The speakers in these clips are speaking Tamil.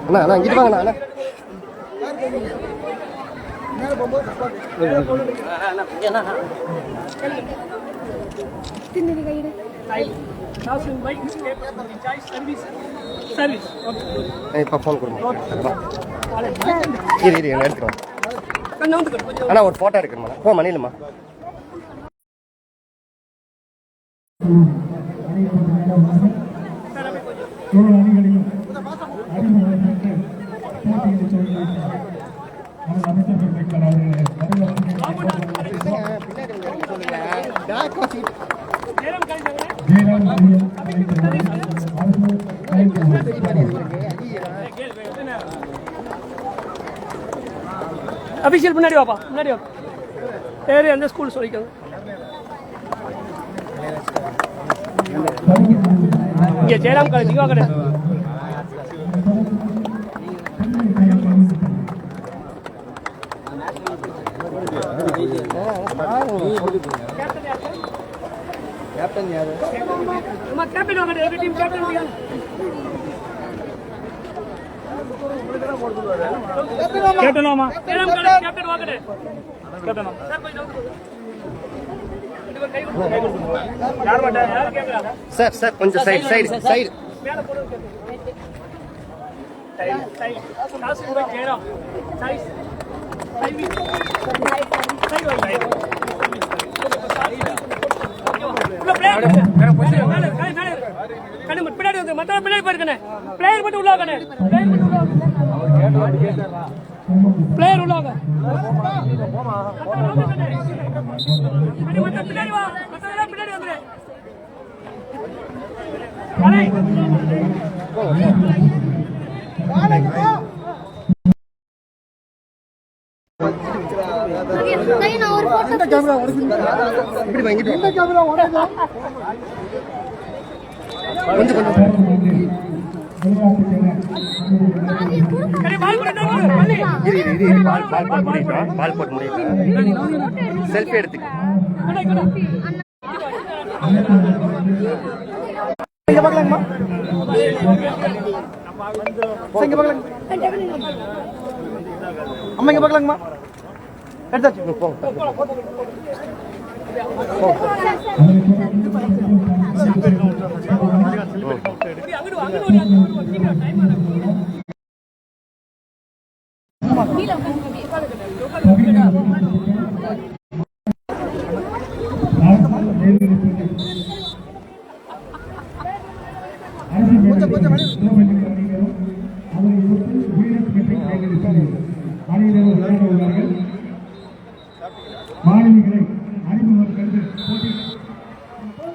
அண்ணா அண்ணா இங்கிட்டு வாங்கண்ணா அண்ணா. நாசின் பைக் சாய்ஸ் சர்வீஸ் சர்வீஸ் இப்போ ஃபோன் கொடுங்க இரு இரு அண்ணா ஒரு ஃபோட்டோ எடுக்கணுமா போ மணிலுமா நேரம் அபிஷியல் முன்னாடி வாப்பா முன்னாடி வா பேர் எந்த ஸ்கூல் சொல்லிக்கோங்க. இங்க ஜெயராம் காலேஜ் இங்க வாங்க அம்மா கேப்டன் வாங்க டீம் கேப்டன் வாங்க கேப்டன் வாமா ஜெயராம் காலேஜ் கேப்டன் வாங்க கேப்டன் சார் கொஞ்சம் நவுந்து போங்க. ரெண்டு பேரும் கை கொடுங்க, கை கொடுங்க. யார் மாட்டா யார் கேக்குறா சார் சார் கொஞ்சம் சைடு சைடு சைடு. பின்னாடி பின்னாடி போயிருக்கனே. பிளேயர் மட்டும் உள்ள பிளேயர் மட்டும் உள்ள பிளேயர் உள்ள வாங்க அடி பின்னாடி வா பின்னாடி வந்துரு இப்படி கொஞ்சம் கொஞ்சம் செல்ஃபி எடுத்து அம்மா இங்க பாக்கலாங்கம்மா. எடுத்தாச்சு. போங்க கொஞ்சம் ஓடி அங்கிட்டு ஓடி சீக்கிரம் டைம் ஆகுது மாணவிகளை அறிமுகம் கண்டு போட்டி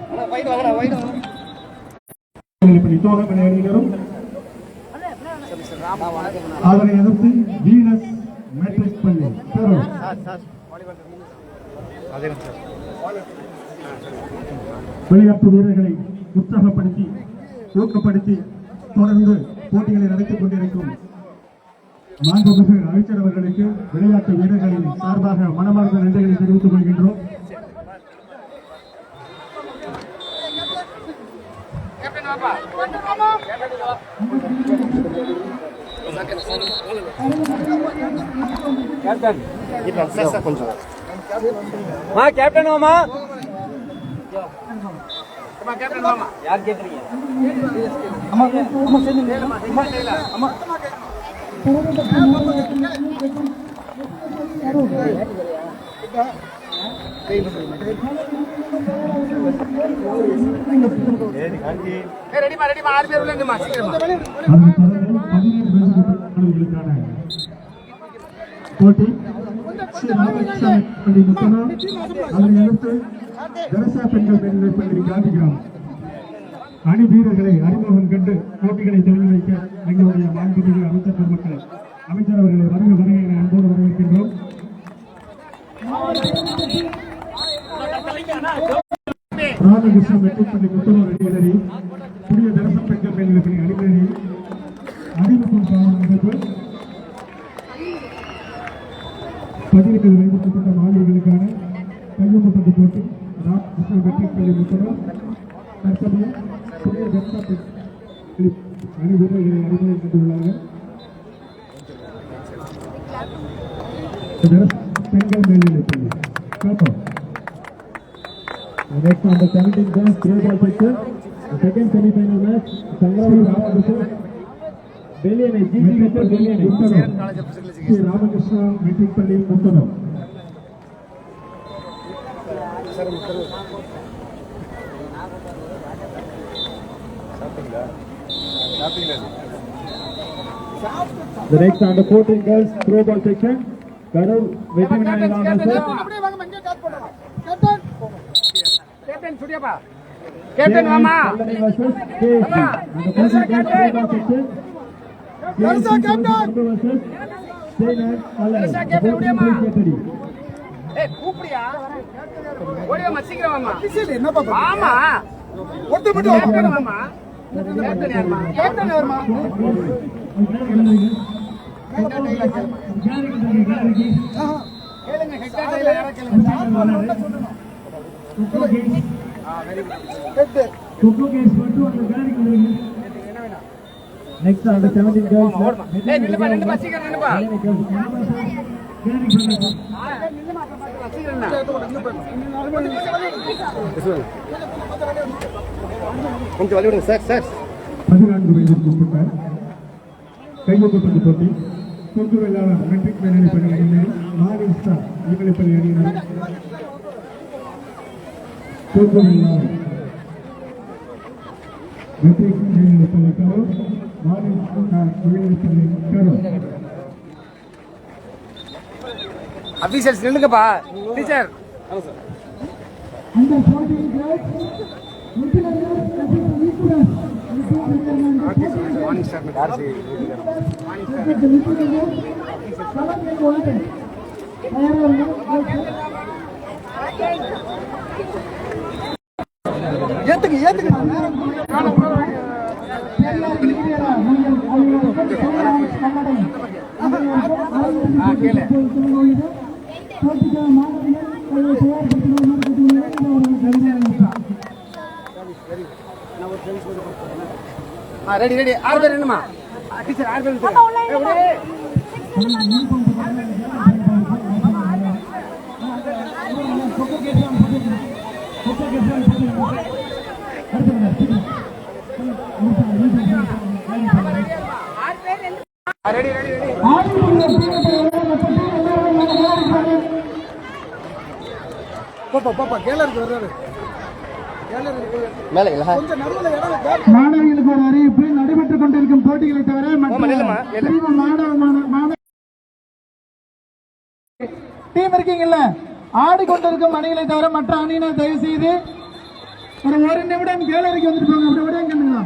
அண்ணா வைடு வாங்கண்ணா வைடு வாங்க இப்படி தோகம் அணியினரும் அதனை எதிர்த்து வீனஸ் மெட்ரிக் பள்ளி. பெறும் விளையாட்டு வீரர்களை உற்சாகப்படுத்தி ஊக்கப்படுத்தி தொடர்ந்து போட்டிகளை நடத்திக் கொண்டிருக்கும் மாண்புமிகு அமைச்சர் அவர்களுக்கு விளையாட்டு வீரர்களின் சார்பாக மனமார்ந்த நன்றிகளை தெரிவித்துக் கொள்கின்றோம். மா கேப்டன் வாமா யார் கேக்குறீங்க? அம்மா அம்மா சேர்ந்து அம்மா அம்மா போட்டி ஸ்ரீ ராமகிருஷ்ண பள்ளி முத்தனா அதனை அடுத்து தரசா பெண்கள் மேல்நிலைப் பள்ளி காந்திகிராம் அணி வீரர்களை அறிமுகம் கண்டு போட்டிகளை தொடங்கி வைக்க எங்களுடைய மாண்புமிகு அமைச்சர் பெருமக்கள் அமைச்சர் அவர்களை வருக வருக என அன்போடு வரவேற்கின்றோம். ராமகிருஷ்ண மெட்ரிக் பள்ளி முத்தனூர் அணியினரி புதிய தரச பெண்கள் மேல்நிலைப் பள்ளி அணியினரி அறிமுகம் நிகழ்வு பதினெட்டு வயதுக்குட்பட்ட மாணவர்களுக்கான கையொப்பப்பட்டு போட்டி ராமகிருஷ்ண மெட்ரிக் பள்ளி முத்தரம் தற்சமயம் புதிய ஜனதா பள்ளி அணி அறிமுகம் செய்துள்ளார்கள் பெண்கள் மேல்நிலைப்பள்ளி. பள்ளி Next on the 17 goes, 3 ball picture. The second semi-final match, Sangravan Ramakrishna. Delhi and SGP with Delhi and Guntano. Sri Ramakrishna meeting Palli Guntano. The next on the 14 girls throw ball section. Garu waiting in the corner. Captain சுடியாப்பா captain மாமா பெருசா கேப்டன் முடியாமா கூப்பிடியா ஓடியாமா சீக்கிரம் மாமா என்னப்பா மாமா மாமா கேப்டன் யாருமா கேப்டன் யாருமா கேளுங்க ஹெக்டர் கேளுங்க Coco games one 17 ஏய் நில்லுப்பா நில்லுப்பா கொஞ்சம் வழி விடுங்க சார் சார் பதினான்கு போட்டி தொண்டு மெட்ரிக் மேல்நிலைப் அணியினர் மாரிஸ்டா பள்ளி அணியினர் தொண்டு வெள்ளாளர் மெட்ரிக் மேல்நிலைப் பள்ளி கரூர் மாரிஸ்டா அபிஷியல்ஸ் நில்லுங்கப்பா டீச்சர் அந்த போட்டியில் ஏத்துக்கு ஏத்துக்கு ரெடி ரெடி. ஆறு பேர் என்னமா டீச்சர் ஆறு பேர் நில்லுங்க. ஏய், பாப்பா பாப்பா கேலருக்கு வர்றாரு. மாணவிகளுக்கு ஒரு அறிவிப்பு நடைபெற்றுக் கொண்டிருக்கும் போட்டிகளை தவிர மற்ற மாணவ- மாணவ டீம் இருக்கீங்கல்ல ஆடிக்கொண்டிருக்கும் அணிகளை தவிர மற்ற அணியினர் தயவு செய்து ஒரு ஒரு நிமிடம் கேலரிக்கு வந்துட்டு போங்க அப்படி விட கண்ணுங்களா